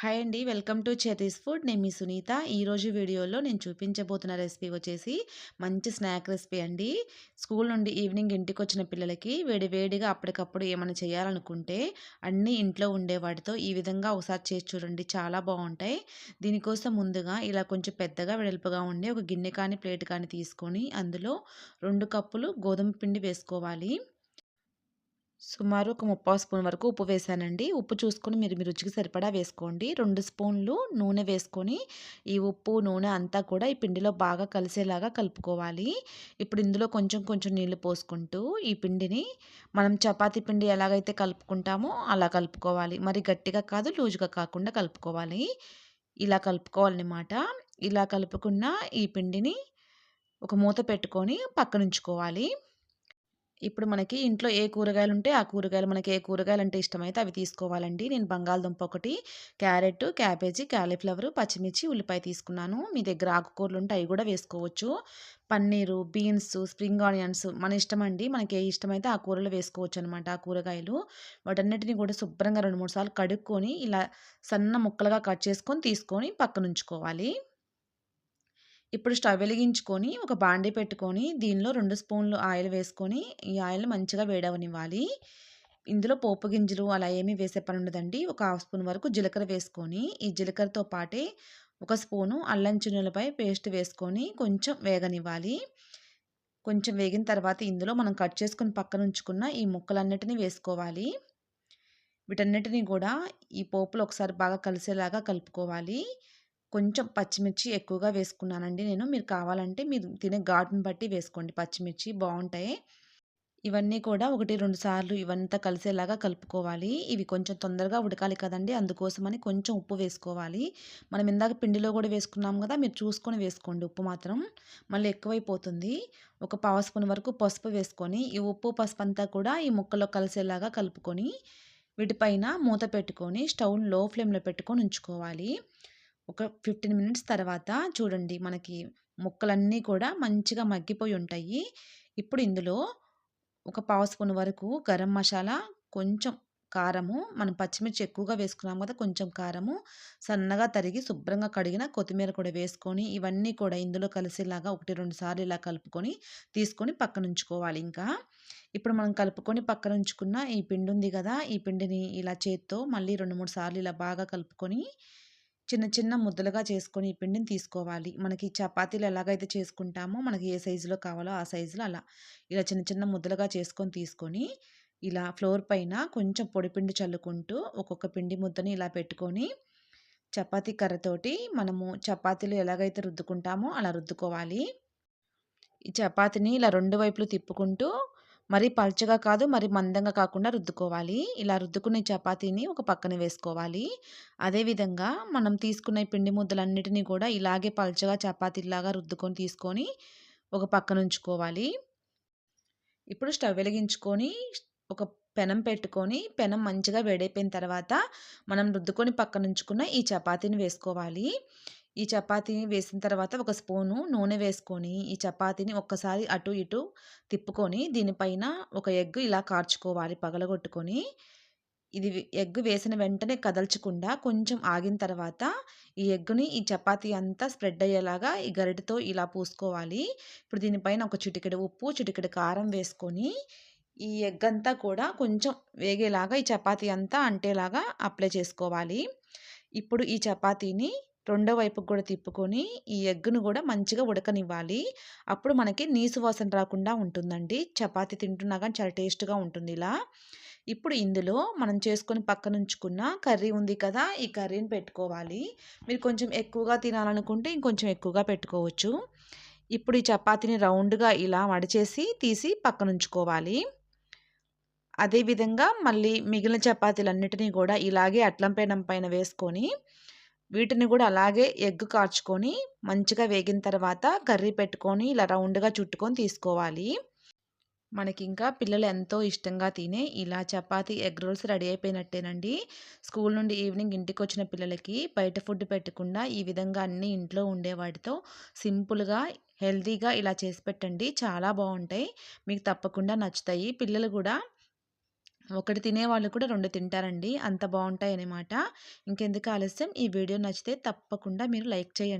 Hi అండి. Welcome to Chethi's food. నేను మీ సునీత. ఈరోజు వీడియోలో నేను చూపించబోతున్న రెసిపీ వచ్చేసి మంచి స్నాక్ రెసిపీ అండి. స్కూల్ నుండి ఈవినింగ్ ఇంటికి వచ్చిన పిల్లలకి వేడి వేడిగా అప్పటికప్పుడు ఏమైనా చేయాలనుకుంటే అన్నీ ఇంట్లో ఉండే వాటితో ఈ విధంగా ఒకసారి చేసి చూడండి. చాలా బాగుంటాయి. దీనికోసం ముందుగా ఇలా కొంచెం పెద్దగా వెడల్పుగా ఉండే ఒక గిన్నె కానీ ప్లేట్ కానీ తీసుకొని అందులో రెండు కప్పులు గోధుమ పిండి వేసుకోవాలి. సుమారు ఒక ముప్పై స్పూన్ వరకు ఉప్పు వేసానండి. ఉప్పు చూసుకొని మీరు మీ రుచికి సరిపడా వేసుకోండి. రెండు స్పూన్లు నూనె వేసుకొని ఈ ఉప్పు నూనె అంతా కూడా ఈ పిండిలో బాగా కలిసేలాగా కలుపుకోవాలి. ఇప్పుడు ఇందులో కొంచెం కొంచెం నీళ్ళు పోసుకుంటూ ఈ పిండిని మనం చపాతీ పిండి ఎలాగైతే కలుపుకుంటామో అలా కలుపుకోవాలి. మరి గట్టిగా కాదు లూజుగా కాకుండా కలుపుకోవాలి. ఇలా కలుపుకోవాలన్నమాట ఇలా కలుపుకున్న ఈ పిండిని ఒక మూత పెట్టుకొని పక్కనుంచుకోవాలి. ఇప్పుడు మనకి ఇంట్లో ఏ కూరగాయలు ఉంటే ఆ కూరగాయలు మనకి ఏ కూరగాయలు అంటే ఇష్టమైతే అవి తీసుకోవాలండి. నేను బంగాళదుంప ఒకటి క్యారెట్ క్యాబేజీ క్యాలీఫ్లవర్ పచ్చిమిర్చి ఉల్లిపాయ తీసుకున్నాను. మీ దగ్గర ఆకుకూరలు ఉంటే అవి కూడా వేసుకోవచ్చు. పన్నీరు బీన్స్ స్ప్రింగ్ ఆనియన్స్ మన ఇష్టం అండి మనకి ఏ ఇష్టమైతే ఆ కూరలు వేసుకోవచ్చు అనమాట ఆ కూరగాయలు. వాటన్నిటిని కూడా శుభ్రంగా రెండు మూడు సార్లు కడుక్కొని ఇలా సన్న ముక్కలుగా కట్ చేసుకొని తీసుకొని పక్కన ఉంచుకోవాలి ఇప్పుడు స్టవ్ వెలిగించుకొని ఒక బాండీ పెట్టుకొని దీనిలో రెండు స్పూన్లు ఆయిల్ వేసుకొని ఈ ఆయిల్ మంచిగా వేడవనివ్వాలి. ఇందులో పోపు గింజలు అలా ఏమీ వేసే పని ఉండదండి. ఒక హాఫ్ స్పూన్ వరకు జీలకర్ర వేసుకొని ఈ జీలకర్రతో పాటే ఒక స్పూను అల్లం చున్నులపై పేస్ట్ వేసుకొని కొంచెం వేగనివ్వాలి. కొంచెం వేగిన తర్వాత ఇందులో మనం కట్ చేసుకుని పక్కన ఉంచుకున్న ఈ ముక్కలన్నిటినీ వేసుకోవాలి. వీటన్నిటిని కూడా ఈ పోపులు ఒకసారి బాగా కలిసేలాగా కలుపుకోవాలి. కొంచెం పచ్చిమిర్చి ఎక్కువగా వేసుకున్నానండి నేను. మీరు కావాలంటే మీరు తినే ఘాటుని బట్టి వేసుకోండి. పచ్చిమిర్చి బాగుంటాయి. ఇవన్నీ కూడా ఒకటి రెండు సార్లు ఇవంతా కలిసేలాగా కలుపుకోవాలి. ఇవి కొంచెం తొందరగా ఉడకాలి కదండి. అందుకోసమని కొంచెం ఉప్పు వేసుకోవాలి. మనం ఇందాక పిండిలో కూడా వేసుకున్నాం కదా మీరు చూసుకొని వేసుకోండి ఉప్పు మాత్రం. మళ్ళీ ఎక్కువైపోతుంది. ఒక పావు స్పూన్ వరకు పసుపు వేసుకొని ఈ ఉప్పు పసుపు అంతా కూడా ఈ ముక్కలో కలిసేలాగా కలుపుకొని వీటిపైన మూత పెట్టుకొని స్టవ్లో ఫ్లేమ్లో పెట్టుకొని ఉంచుకోవాలి. ఒక ఫిఫ్టీన్ మినిట్స్ తర్వాత చూడండి మనకి ముక్కలన్నీ కూడా మంచిగా మగ్గిపోయి ఉంటాయి. ఇప్పుడు ఇందులో ఒక పావు స్పూన్ వరకు గరం మసాలా కొంచెం కారము మనం పచ్చిమిర్చి ఎక్కువగా వేసుకున్నాం కదా కొంచెం కారము సన్నగా తరిగి శుభ్రంగా కడిగిన కొత్తిమీర కూడా వేసుకొని ఇవన్నీ కూడా ఇందులో కలిసేలాగా ఒకటి రెండు సార్లు ఇలా కలుపుకొని తీసుకొని పక్కన ఉంచుకోవాలి ఇంకా. ఇప్పుడు మనం కలుపుకొని పక్కన ఉంచుకున్న ఈ పిండి ఉంది కదా ఈ పిండిని ఇలా చేత్తో మళ్ళీ రెండు మూడు సార్లు ఇలా బాగా కలుపుకొని చిన్న చిన్న ముద్దలుగా చేసుకొని ఈ పిండిని తీసుకోవాలి. మనకి చపాతీలు ఎలాగైతే చేసుకుంటామో మనకి ఏ సైజులో కావాలో ఆ సైజులో అలా ఇలా చిన్న చిన్న ముద్దలుగా చేసుకొని తీసుకొని ఇలా ఫ్లోర్ పైన కొంచెం పొడిపిండి చల్లుకుంటూ ఒక్కొక్క పిండి ముద్దని ఇలా పెట్టుకొని చపాతీ కర్రతోటి మనము చపాతీలు ఎలాగైతే రుద్దుకుంటామో అలా రుద్దుకోవాలి. ఈ చపాతీని ఇలా రెండు వైపులు తిప్పుకుంటూ మరి పల్చగా కాదు మరి మందంగా కాకుండా రుద్దుకోవాలి. ఇలా రుద్దుకునే చపాతీని ఒక పక్కన వేసుకోవాలి. అదేవిధంగా మనం తీసుకున్న పిండి ముద్దలన్నిటినీ కూడా ఇలాగే పల్చగా చపాతీలాగా రుద్దుకొని తీసుకొని ఒక పక్కన ఉంచుకోవాలి. ఇప్పుడు స్టవ్ వెలిగించుకొని ఒక పెనం పెట్టుకొని పెనం మంచిగా వేడైపోయిన తర్వాత మనం రుద్దుకొని పక్కన ఉంచుకున్న ఈ చపాతీని వేసుకోవాలి. ఈ చపాతీని వేసిన తర్వాత ఒక స్పూను నూనె వేసుకొని ఈ చపాతీని ఒక్కసారి అటు ఇటు తిప్పుకొని దీనిపైన ఒక ఎగ్ ఇలా కార్చుకోవాలి పగలగొట్టుకొని. ఇది ఎగ్ వేసిన వెంటనే కదల్చకుండా కొంచెం ఆగిన తర్వాత ఈ ఎగ్గుని ఈ చపాతీ అంతా స్ప్రెడ్ అయ్యేలాగా ఈ గరిటతో ఇలా పూసుకోవాలి. ఇప్పుడు దీనిపైన ఒక చిటికెడు ఉప్పు చిటికెడు కారం వేసుకొని ఈ ఎగ్ అంతా కూడా కొంచెం వేగేలాగా ఈ చపాతీ అంతా అంటేలాగా అప్లై చేసుకోవాలి. ఇప్పుడు ఈ చపాతీని రెండో వైపుకు కూడా తిప్పుకొని ఈ ఎగ్గును కూడా మంచిగా ఉడకనివ్వాలి. అప్పుడు మనకి నీసు వాసన రాకుండా ఉంటుందండి. చపాతి తింటున్నా కానీ చాలా టేస్ట్గా ఉంటుంది ఇలా. ఇప్పుడు ఇందులో మనం చేసుకొని పక్కన ఉంచుకున్న కర్రీ ఉంది కదా ఈ కర్రీని పెట్టుకోవాలి. మీరు కొంచెం ఎక్కువగా తినాలనుకుంటే ఇంకొంచెం ఎక్కువగా పెట్టుకోవచ్చు. ఇప్పుడు ఈ చపాతీని రౌండ్గా ఇలా మడిచేసి తీసి పక్కన ఉంచుకోవాలి అదేవిధంగా మళ్ళీ మిగిలిన చపాతీలన్నిటినీ కూడా ఇలాగే అట్లం పైన పైన వేసుకొని వీటిని కూడా అలాగే ఎగ్ కార్చుకొని మంచిగా వేగిన తర్వాత కర్రీ పెట్టుకొని ఇలా రౌండ్గా చుట్టుకొని తీసుకోవాలి. మనకి ఇంకా పిల్లలు ఎంతో ఇష్టంగా తినే ఇలా చపాతీ ఎగ్ రోల్స్ రెడీ అయిపోయినట్టేనండి. స్కూల్ నుండి ఈవినింగ్ ఇంటికి వచ్చిన పిల్లలకి బయట ఫుడ్ పెట్టకుండా ఈ విధంగా అన్ని ఇంట్లో ఉండే వాటితో సింపుల్గా హెల్తీగా ఇలా చేసి పెట్టండి. చాలా బాగుంటాయి. మీకు తప్పకుండా నచ్చుతాయి. పిల్లలు కూడా ఒకటి తినేవాళ్ళు కూడా రెండు తింటారండి. అంత బాగుంటాయి అనమాట ఇంకెందుకు ఆలస్యం? ఈ వీడియో నచ్చితే తప్పకుండా మీరు లైక్ చేయండి.